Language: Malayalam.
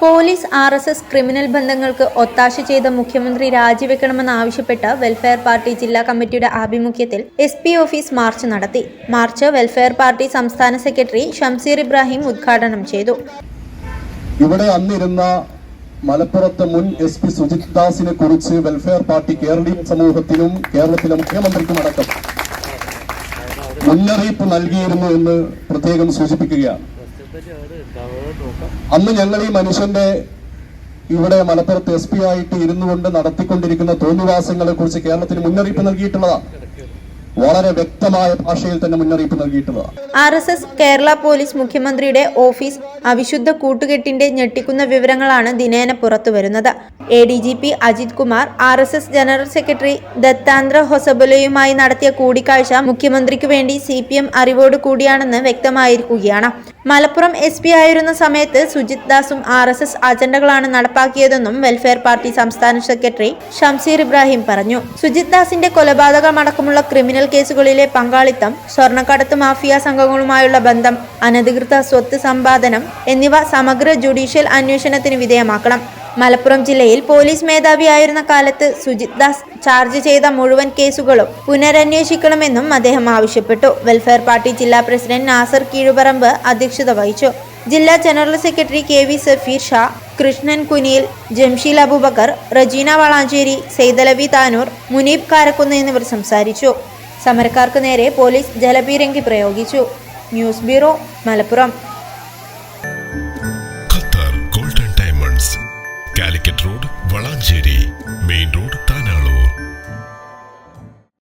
Police R S S criminal ബന്ധങ്ങൾക്ക് ഒത്താശ ചെയ്ത മുഖ്യമന്ത്രി രാജിവെക്കണമെന്നാവശ്യപ്പെട്ട് വെൽഫെയർ പാർട്ടി ജില്ലാ കമ്മിറ്റിയുടെ ആഭിമുഖ്യത്തിൽ എസ് പി ഓഫീസ് മാർച്ച് നടത്തി. മാർച്ച് വെൽഫെയർ പാർട്ടി സംസ്ഥാന സെക്രട്ടറി ഷംസീർ ഇബ്രാഹിം ഉദ്ഘാടനം ചെയ്തു. ഇവിടെ അന്നിരുന്ന മലപ്പുറത്തെ മുൻ എസ് പി സുജിത് ദാസിനെ കുറിച്ച് വെൽഫെയർ പാർട്ടി കേരളീയ സമൂഹത്തിനും കേരളത്തിലെ മുഖ്യമന്ത്രിക്കും അടക്കം മുന്നറിയിപ്പ് നൽകിയിരുന്നു എന്ന് പ്രത്യേകം സൂചിപ്പിക്കുകയാണ്. അന്ന് ഞങ്ങൾ ഈ മനുഷ്യന്റെ ഇവിടെ മലപ്പുറത്ത് എസ് പി ആയിട്ട് ഇരുന്നു കൊണ്ട് നടത്തിക്കൊണ്ടിരിക്കുന്ന തോന്നിവാസങ്ങളെ കുറിച്ച് കേരളത്തിന് മുന്നറിയിപ്പ് നൽകിയിട്ടുള്ളതാണ്. വളരെ വ്യക്തമായ ഭാഷയിൽ തന്നെ മുന്നറിയിപ്പ് നൽകിയിട്ടുള്ളതാണ്. R S S Kerala police മുഖ്യമന്ത്രിയുടെ ഓഫീസ് അവിശുദ്ധ കൂട്ടുകെട്ടിന്റെ ഞെട്ടിക്കുന്ന വിവരങ്ങളാണ് ദിനേന പുറത്തുവരുന്നത് A D G P Ajith Kumar R S S general secretary Dattatreya ഹൊസബുലയുമായി നടത്തിയ കൂടിക്കാഴ്ച മുഖ്യമന്ത്രിക്ക് വേണ്ടി സി പി എം അറിവോട് കൂടിയാണെന്ന് വ്യക്തമായിരിക്കുകയാണ്. മലപ്പുറം എസ് പി ആയിരുന്ന സമയത്ത് സുജിത് ദാസും ആർ എസ് എസ് അജണ്ടകളാണ് നടപ്പാക്കിയതെന്നും വെൽഫെയർ പാർട്ടി സംസ്ഥാന സെക്രട്ടറി ഷംസീർ ഇബ്രാഹിം പറഞ്ഞു. സുജിത് ദാസിന്റെ കൊലപാതകമടക്കമുള്ള ക്രിമിനൽ കേസുകളിലെ പങ്കാളിത്തം സ്വർണക്കടത്ത് മാഫിയ സംഘങ്ങളുമായുള്ള ബന്ധം അനധികൃത സ്വത്ത് സമ്പാദനം എന്നിവ സമഗ്ര ജുഡീഷ്യൽ അന്വേഷണത്തിന് വിധേയമാക്കണം. മലപ്പുറം ജില്ലയിൽ പോലീസ് മേധാവിയായിരുന്ന കാലത്ത് സുജിത് ദാസ് ചാർജ് ചെയ്ത മുഴുവൻ കേസുകളും പുനരന്വേഷിക്കണമെന്നും അദ്ദേഹം ആവശ്യപ്പെട്ടു. വെൽഫെയർ പാർട്ടി ജില്ലാ പ്രസിഡന്റ് നാസർ കീഴുപറമ്പ് അധ്യക്ഷത വഹിച്ചു. ജില്ലാ general secretary K V Safeer Shah Krishnan Kuniyil Jamsheel Abubakar Rajeena Valanchery Saidalavi Tanur Muneeb Karakkunnu എന്നിവർ സംസാരിച്ചു. സമരക്കാർക്ക് നേരെ പോലീസ് ജലപീരങ്കി പ്രയോഗിച്ചു. News bureau Malappuram.